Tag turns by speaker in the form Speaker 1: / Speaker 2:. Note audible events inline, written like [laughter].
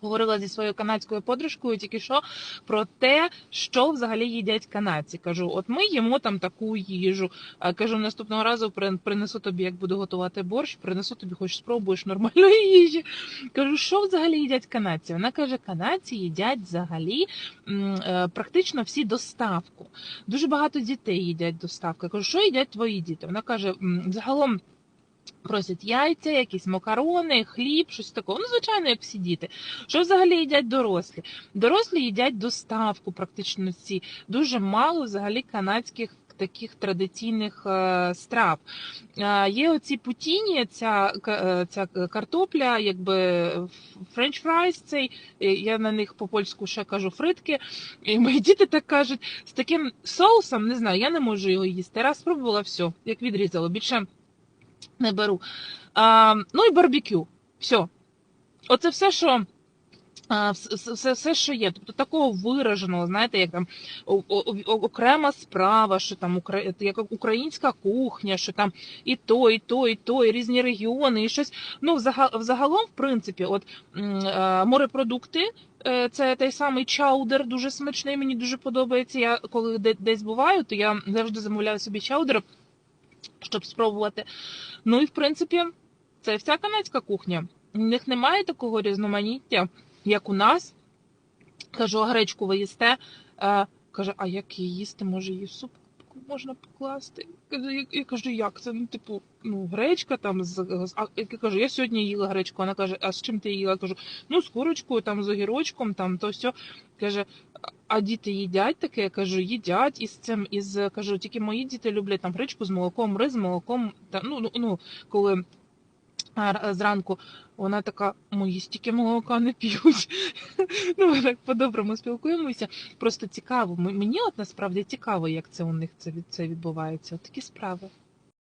Speaker 1: Говорила зі своєю канадською подружкою тільки що про те, що взагалі їдять канадці. Кажу, от ми їмо там таку їжу. Кажу, наступного разу принесу тобі, як буду готувати борщ, принесу тобі, хоч спробуєш нормальної їжі. Кажу, що взагалі їдять канадці? Вона каже, канадці їдять взагалі е, практично всі доставку. Дуже багато дітей їдять доставку. Кажу, що їдять твої діти? Вона каже, загалом. Просять яйця, якісь макарони, хліб, щось такого. Ну, звичайно, як всі діти. Що взагалі їдять дорослі? Дорослі їдять доставку, практично всі. Дуже мало взагалі канадських таких традиційних е, страв. Е, є оці путіні, ця, е, ця картопля, якби френч фрайс цей, я на них по-польську ще кажу фритки. І мої діти так кажуть, з таким соусом, не знаю, я не можу його їсти. Раз спробувала, все, як відрізало, більше не беру. А, ну і барбекю. Все. Оце все, що. Все, все, що є, тобто такого вираженого, знаєте, як там окрема справа, що там як українська кухня, що там і то, і то, і то, і різні регіони, і щось. Ну, взага- взагалом, в принципі, от морепродукти, е, це той самий чаудер, дуже смачний, мені дуже подобається. Я коли десь буваю, то я завжди замовляю собі чаудер, щоб спробувати. Ну і в принципі, це вся канадська кухня. У них немає такого різноманіття, як у нас. Кажу, а гречку ви їсте. Е, каже, а як її їсти? Може, її в суп можна покласти? Я, кажу, як це? Ну, типу, ну, гречка там з- А, я кажу, я сьогодні їла гречку. Вона каже, а з чим ти їла? Я кажу, ну, з курочкою, там, з огірочком, там, то все. Каже, «А- діти їдять таке? Я кажу, їдять із цим, із кажу, тільки мої діти люблять там гречку з молоком, рис з молоком. Та, ну, ну, ну, коли а, зранку вона така, мої стільки молока не п'ють. [laughs] ну, ми так по-доброму спілкуємося. Просто цікаво. Мені от насправді цікаво, як це у них це, це відбувається. От такі справи.